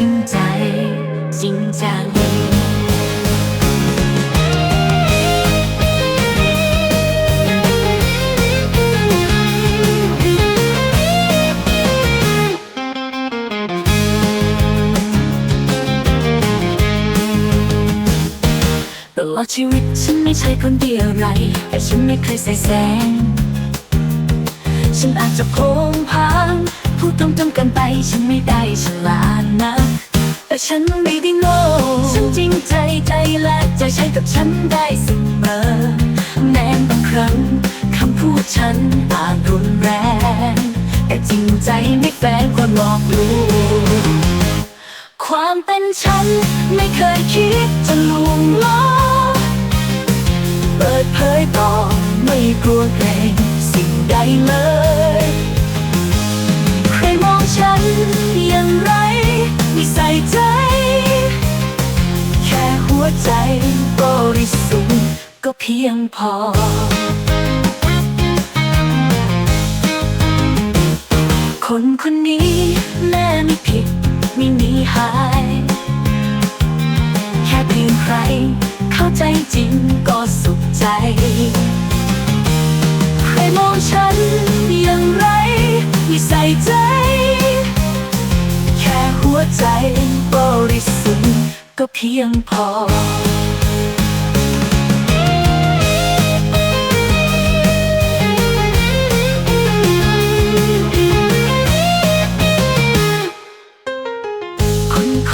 จริงใจจริงจังตลอดชีวิตฉันไม่ใช่คนดีอะไร แต่ฉันไม่เคยใส่แสง ฉันอาจจะโผงพางพูดตรงๆกันไปฉันไม่ได้ฉลาดนะ แต่ฉันไม่ได้โง่ฉันจริงใจใจและจะใช้กับฉันได้เสมอแม้บางครั้งคำพูดฉันอาจรุนแรง แต่จริงใจไม่แฝงความหลอกลวงความเป็นฉันไม่เคยคิดจะลวงล้อเปิดเผยต่อไม่กลัวเกรงสิ่งใดเลย ก็เพียงพอคนคนนี้แม่ไม่ผิดไม่หนีหาย แค่เพียงใคร เข้าใจจริงก็สุขใจ ใครมองฉันอย่างไรไม่ใส่ใจ แค่หัวใจบริสุทธิ์ก็เพียงพอ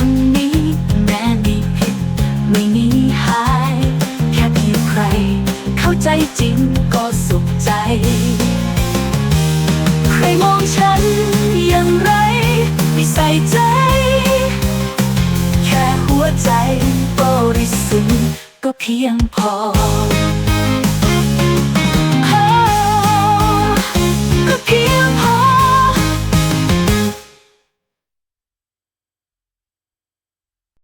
คนนี้แม้มีผิดไม่หนีหาย แค่เพียงใคร เข้าใจจริงก็สุขใจ ใครมองฉันอย่างไรไม่ใส่ใจ แค่หัวใจบริสุทธิ์ก็เพียงพอ